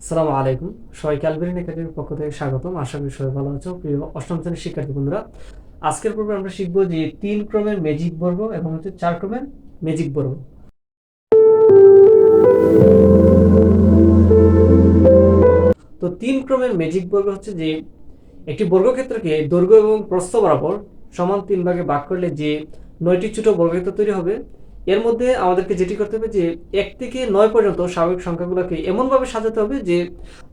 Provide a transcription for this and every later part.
আসসালামু আলাইকুম। সবাইকে আলবেরিন একাডেমির পক্ষ থেকে স্বাগতম। আশা সবাই ভালো আছো। প্রিয় অষ্টম শ্রেণির শিক্ষার্থী বন্ধুরা, আজকের পর্বে আমরা শিখব যে তিন ক্রমের ম্যাজিক বর্গ এবং হচ্ছে চার ক্রমের ম্যাজিক বর্গ। তো তিন ক্রমের ম্যাজিক বর্গ হচ্ছে যে, একটি বর্গক্ষেত্রকে দৈর্ঘ্য এবং প্রস্থ বরাবর সমান তিন ভাগে ভাগ করলে যে নয়টি ছোট বর্গক্ষেত্র তৈরি হবে এর মধ্যে আমাদেরকে যেটি করতে হবে যে এক থেকে নয় পর্যন্ত স্বাভাবিক সংখ্যাগুলোকে এমনভাবে সাজাতে হবে যে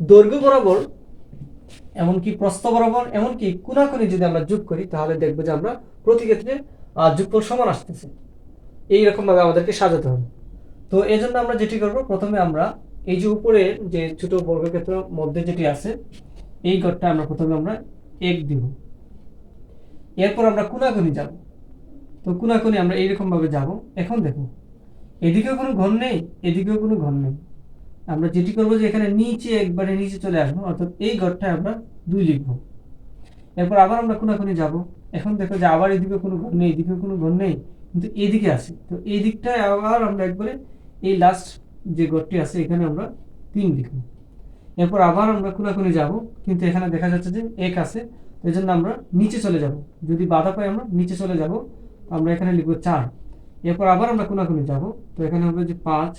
দৈর্ঘ্য বরাবর, এমনকি প্রস্থ বরাবর, এমনকি কোনাকুনি যদি আমরা যোগ করি, তাহলে দেখব যে আমরা প্রতি ক্ষেত্রে যোগফল সমান আসতেছে। এইরকম ভাবে আমাদেরকে সাজাতে হবে। তো এই জন্য আমরা যেটি করব, প্রথমে আমরা এই যে উপরে যে ছোট বর্গক্ষেত্র মধ্যে যেটি আছে, এই ঘরটা আমরা প্রথমে আমরা এক দিব। এরপর আমরা কোনাকুনি যাব। তো কোনাকুনি আমরা এইরকম ভাবে যাব। এখন দেখো এদিকেও কোনো ঘর নেই, এদিকেও কোনো ঘর নেই। আমরা যেটি করব যে এখানে নিচে একবারে নিচে চলে আসব, অর্থাৎ এই ঘরটায় আমরা দুই লিখব। এরপর আবার আমরা কোনাকুনি যাব। এখন দেখো যে আবার এদিকে কোনো ঘর নেই এদিকে কোনো ঘর নেই, কিন্তু এদিকে আছে। তো এই দিকটায় আবার আমরা একবারে এই লাস্ট যে ঘরটি আছে, এখানে আমরা তিন লিখব। এরপর আবার আমরা কোনাকুনি যাব, কিন্তু এখানে দেখা যাচ্ছে যে এক আছে এই জন্য আমরা নিচে চলে যাব। যদি বাধা পাই আমরা নিচে চলে যাব। আমরা এখানে লিখব চার। এরপর আবার আমরা কোনাকুনি যাব। তো এখানে হবে যে পাঁচ,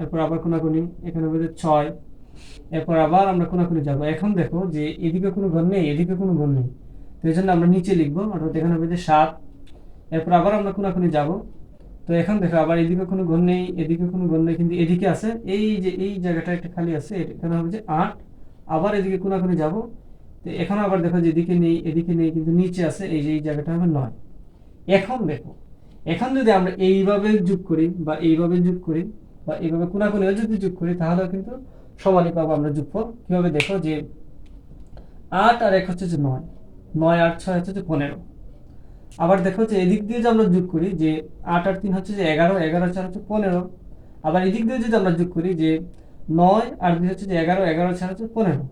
এরপর আবার কোনাকুনি এখানে হবে যে ছয়, এরপর আবার আমরা কোনাকুনি যাব। এখন দেখো যে এদিকে কোনো ঘর নেই, এদিকে কোনো ঘর নেই। তো এই জন্য আমরা নিচে লিখব, অর্থাৎ এখানে হবে যে সাত। এরপর আবার আমরা কোনাকুনি যাব। তো এখন দেখো আবার এদিকে কোনো ঘর নেই, এদিকে কোনো ঘর নেই, কিন্তু এদিকে আছে। এই যে, এই জায়গাটা একটা খালি আছে এখানে হবে যে আট। আবার এদিকে কোনাকুনি যাব। তো এখন আবার দেখো যে এদিকে নেই এদিকে নেই, কিন্তু নিচে আছে, এই যে, এই জায়গাটা হবে নয়। এখন দেখো, এখন যদি আমরা এইভাবে যোগ করি বা এইভাবে যোগ করি বা এইভাবে কোনাকুনি যদি যোগ করি, তাহলেও কিন্তু সমানই পাবো আমরা যোগফল। কীভাবে দেখো যে আট আর এক হচ্ছে যে নয় নয় আট ছয় হচ্ছে যে পনেরো। আবার দেখো যে এদিক দিয়ে যে আমরা যোগ করি যে আট আর তিন হচ্ছে যে এগারো এগারো চার হচ্ছে পনেরো। আবার এদিক দিয়ে যদি আমরা যোগ করি যে নয় আর দুই হচ্ছে যে এগারো এগারো চার হচ্ছে পনেরো।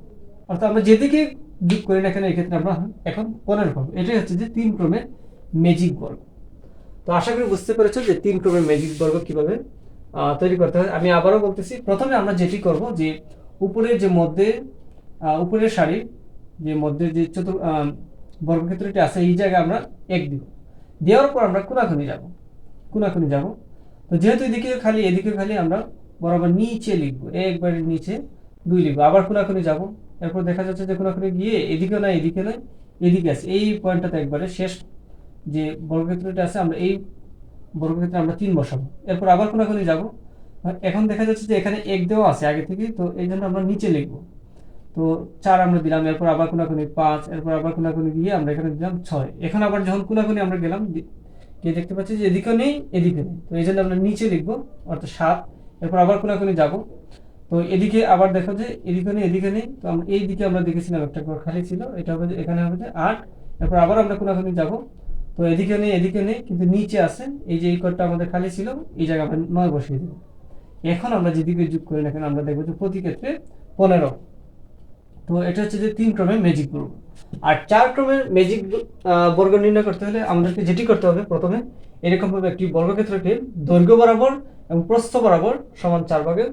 অর্থাৎ আমরা যেদিকে যোগ করি না কেন, এক্ষেত্রে আমরা এখন পনেরো পাবো। এটাই হচ্ছে যে তিন ক্রমের ম্যাজিক বর্গ। তো আশা করি বুঝতে পেরেছ যে তিন ক্রমের ম্যাজিক বর্গ কীভাবে তৈরি করতে হয়। আমি আবারও বলতেছি, প্রথমে আমরা যেটি করব যে উপরের যে মধ্যে উপরের শাড়ির যে মধ্যে যে চতুর বর্গক্ষেত্রটি আছে, এই জায়গায় আমরা এক দিব। দেওয়ার পর আমরা কোনাকুনি যাব। কোনাকুনি যাব। তো যেহেতু এদিকে খালি এদিকে খালি আমরা বরাবর নিচে লিখব। একবারে নিচে দুই লিখব। আবার কোনাকুনি যাব। এরপর দেখা যাচ্ছে যে কোনাকুনি গিয়ে এদিকে না এদিকে নয় এদিকে আছে। এই পয়েন্টটাতে একবারে শেষ যে বর্গক্ষেত্রটা আছে, আমরা এই বর্গক্ষেত্রে আমরা তিন বসাবো। এরপর আবার কোনাকুনি যাব। এখন দেখা যাচ্ছে যে এখানে এক দেওয়া আছে আগে থেকে, তো এই জন্য আমরা নিচে লিখব। তো চার আমরা দিলাম, এরপর আবার কোনাকুনি পাঁচ, এরপর আবার কোনাকুনি গিয়ে আমরা এখানে দিলাম ছয়। এখন আবার যখন কোনাকুনি আমরা গেলাম গিয়ে দেখতে পাচ্ছি যে এদিকেও নেই, এদিকে নেই। তো এই জন্য আমরা নিচে লিখব, অর্থাৎ সাত। এরপর আবার কোনাকুনি যাব। তো এদিকে আবার দেখো যে এদিকে নেই এদিকে নেই। তো আমরা এই দিকে আমরা দেখেছিলাম একটা ঘর খালি ছিল, এটা হবে যে, এখানে হবে যে আট। এরপর আবার আমরা কোনাকুনি যাব। তো এদিকে নেই এদিকে নেই, কিন্তু নিচে আছে। এই যে এই ঘরটা আমাদের খালি ছিল, এই জায়গায় আমরা নয় বসিয়ে দেবো। এখন আমরা যেদিকে যোগ করি না আমরা দেখব যে প্রতি ক্ষেত্রে পনেরো। তো এটা হচ্ছে যে তিন ক্রমের ম্যাজিক বর্গ আর চার ক্রমের ম্যাজিক বর্গ নির্ণয় করতে হলে আমাদেরকে যেটি করতে হবে প্রথমে এরকম ভাবে একটি বর্গক্ষেত্রকে দৈর্ঘ্য বরাবর এবং প্রস্থ বরাবর সমান চার ভাগে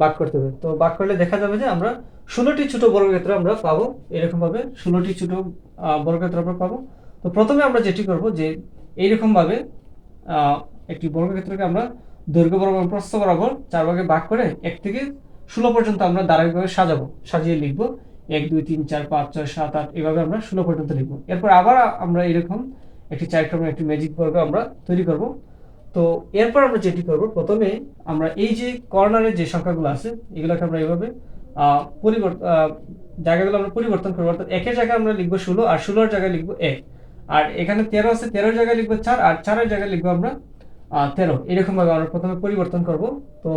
ভাগ করতে হবে। তো ভাগ করলে দেখা যাবে যে আমরা ষোলোটি ছোট বর্গক্ষেত্র আমরা পাবো। এরকমভাবে ষোলোটি ছোট বর্গক্ষেত্র আমরা পাবো। তো প্রথমে আমরা যেটি করব যে এইরকম ভাবে আহ, একটি বর্গক্ষেত্রকে আমরা দৈর্ঘ্য বরাবর প্রস্থ বরাবর চার ভাগে ভাগ করে এক থেকে ষোলো পর্যন্ত আমরা ধারাবাহিকভাবে সাজাবো। সাজিয়ে লিখব। এক দুই তিন চার পাঁচ ছয় সাত আট এভাবে আমরা ষোলো পর্যন্ত লিখব। এরপর আবার আমরা এরকম একটি চার ক্রমের একটি ম্যাজিক বর্গ আমরা তৈরি করব। তো এরপর আমরা যেটি করব প্রথমে আমরা এই যে কর্নারের যে সংখ্যাগুলো আছে এগুলোকে আমরা এইভাবে পরিবর্তন জায়গাগুলো আমরা পরিবর্তন করব। অর্থাৎ একের জায়গায় আমরা লিখব ষোলো আর ষোলোর জায়গায় লিখব এক। আর এখানে তেরো আছে তেরোর জায়গায় লিখব চার, আর চারের জায়গায় লিখব আমরা তেরো। এরকম ভাবে আমরা প্রথমে পরিবর্তন করব। তো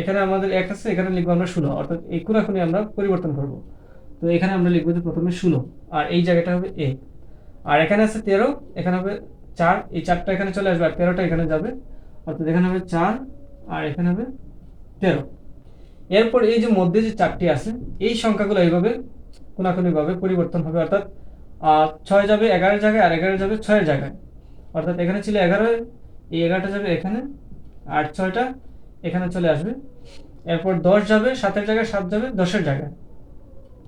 এখানে আমাদের এক আছে, এখানে লিখব আমরা ষোলো। অর্থাৎ এই কোনাকুনি আমরা পরিবর্তন করব। তো এখানে আমরা লিখব যে প্রথমে ষোলো, আর এই জায়গাটা হবে এক আর এখানে আছে তেরো, এখানে হবে চার, এই চারটা এখানে চলে আসবে, আর তেরোটা এখানে যাবে। অর্থাৎ এখানে হবে চার, আর এখানে হবে তেরো। এরপর এই যে মধ্যে যে চারটি আছে, এই সংখ্যাগুলো এইভাবে কোনাকুনি ভাবে পরিবর্তন হবে। অর্থাৎ ছয় যাবে, এগারো জায়গায় আর এগারো যাবে ছয়ের জায়গায়। অর্থাৎ এখানে ছিল এগারো, এই এগারোটা যাবে এখানে, আর ছয়টা এখানে চলে আসবে। এরপর দশ যাবে, সাতের জায়গায় সাত যাবে, দশের জায়গায়।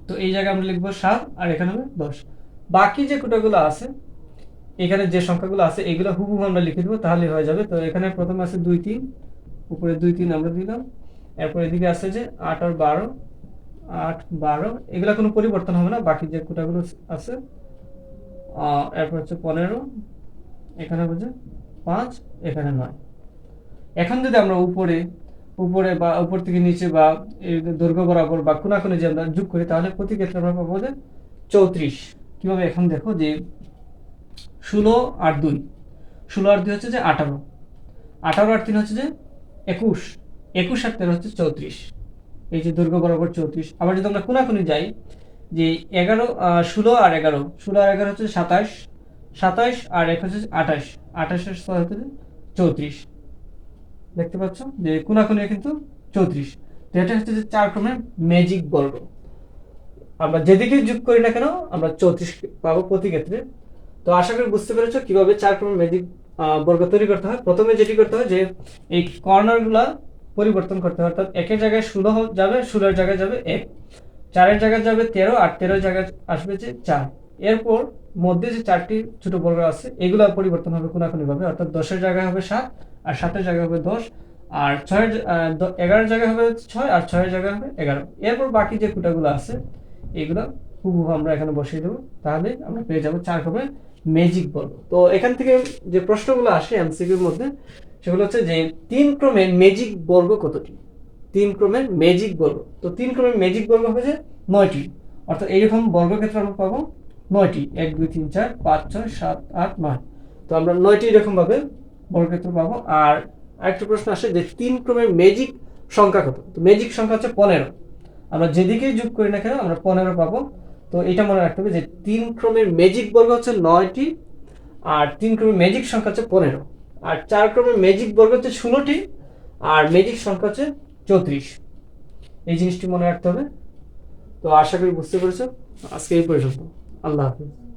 তো এই জায়গায় আমরা লিখব সাত, আর এখানে হবে দশ। বাকি যে কোটাগুলো আছে, এখানে যে সংখ্যাগুলো আছে, এগুলো হুবহু আমরা লিখে দেবো তাহলে হয়ে যাবে। তো এখানে প্রথমে আছে দুই তিন, উপরে দুই তিন আমরা দিলাম। এরপর এদিকে আছে যে আট আর বারো আট, বারো, এগুলো কোনো পরিবর্তন হবে না, বাকি যে কোটাগুলো আছে এরপর হচ্ছে পনেরো, এখানে হচ্ছে পাঁচ, এখানে নয়। এখন যদি আমরা উপরে উপরে বা উপর থেকে নিচে বা দৈর্ঘ্য বরাবর বা কোনাকুনি যে আমরা যোগ করি, তাহলে প্রতি ক্ষেত্রে আমরা পাবো যে চৌত্রিশ। কীভাবে? এখন দেখো যে ষোলো আর দুই। ষোলো আর দুই হচ্ছে যে আঠারো। আঠারো আর তিন হচ্ছে যে একুশ। একুশ আর তেরো হচ্ছে চৌত্রিশ। এই যে দৈর্ঘ্য বরাবর চৌত্রিশ। আবার যদি আমরা কোনাকুনি যাই, যে এগারো ষোলো আর এগারো, ষোলো আর এগারো হচ্ছে সাতাশ সাতাশ আর এক হচ্ছে আঠাশ আঠাশের হচ্ছে চৌত্রিশ। দেখতে পাচ্ছ যে কোনাকুনি কিন্তু চৌত্রিশ। তো এটা হচ্ছে যে চার ক্রমের ম্যাজিক বর্গ। আমরা যেদিকে যোগ করি না কেন, আমরা চৌত্রিশ পাবো প্রতি ক্ষেত্রে। তো আশা করি বুঝতে পেরেছ কীভাবে চার ক্রমের ম্যাজিক বর্গ তৈরি করতে হয়। প্রথমে যেটি করতে হয় যে এই কর্নারগুলা পরিবর্তন করতে হয়। অর্থাৎ একের জায়গায় ষোলো যাবে, ষোলোর জায়গায় যাবে এক। চারের জায়গায় যাবে তেরো, আর তেরোর জায়গায় আসবে যে চার। এরপর মধ্যে যে চারটি ছোট বর্গ আছে, এগুলো পরিবর্তন হবে কোনাকুনি ভাবে অর্থাৎ দশের জায়গায় হবে সাত, আর সাতের জায়গায় হবে দশ, আর ছয়ের এগারোর জায়গায় হবে ছয়, আর ছয়ের জায়গায় হবে এগারো। এরপর বাকি যে কোটাগুলো আছে, এগুলো হুবহু আমরা এখানে বসিয়ে দেবো। তাহলে আমরা পেয়ে যাব চার হবে ম্যাজিক বর্গ। তো এখান থেকে যে প্রশ্নগুলো আসে এমসিকিউর মধ্যে সেগুলো হচ্ছে যে তিন ক্রমের ম্যাজিক বর্গ কতটি? তিন ক্রমের ম্যাজিক বর্গ। তো তিন ক্রমের ম্যাজিক বর্গ হচ্ছে নয়টি। অর্থাৎ এইরকম বর্গক্ষেত্র আমরা পাবো নয়টি। এক, দুই, তিন, চার, পাঁচ, ছয়, সাত, আট, নয়। তো আমরা নয়টি এরকম ভাবে বর্গক্ষেত্র পাবো। আর আরেকটা প্রশ্ন আসে যে তিন ক্রমের ম্যাজিক সংখ্যা কত? তো ম্যাজিক সংখ্যা হচ্ছে পনেরো। আমরা যেদিকেই যোগ করি না কেন, আমরা পনেরো পাবো। তো এটা মনে রাখতে হবে যে তিন ক্রমের ম্যাজিক বর্গ হচ্ছে নয়টি, আর তিন ক্রমের ম্যাজিক সংখ্যা হচ্ছে পনেরো। আর চার ক্রমের ম্যাজিক বর্গ হচ্ছে ষোলোটি, আর ম্যাজিক সংখ্যা হচ্ছে চৌত্রিশ। এই জিনিসটি মনে রাখতে হবে। তো আশা করি বুঝতে পেরেছ। আজকে এই পর্যন্ত। আল্লাহ হাফিজ।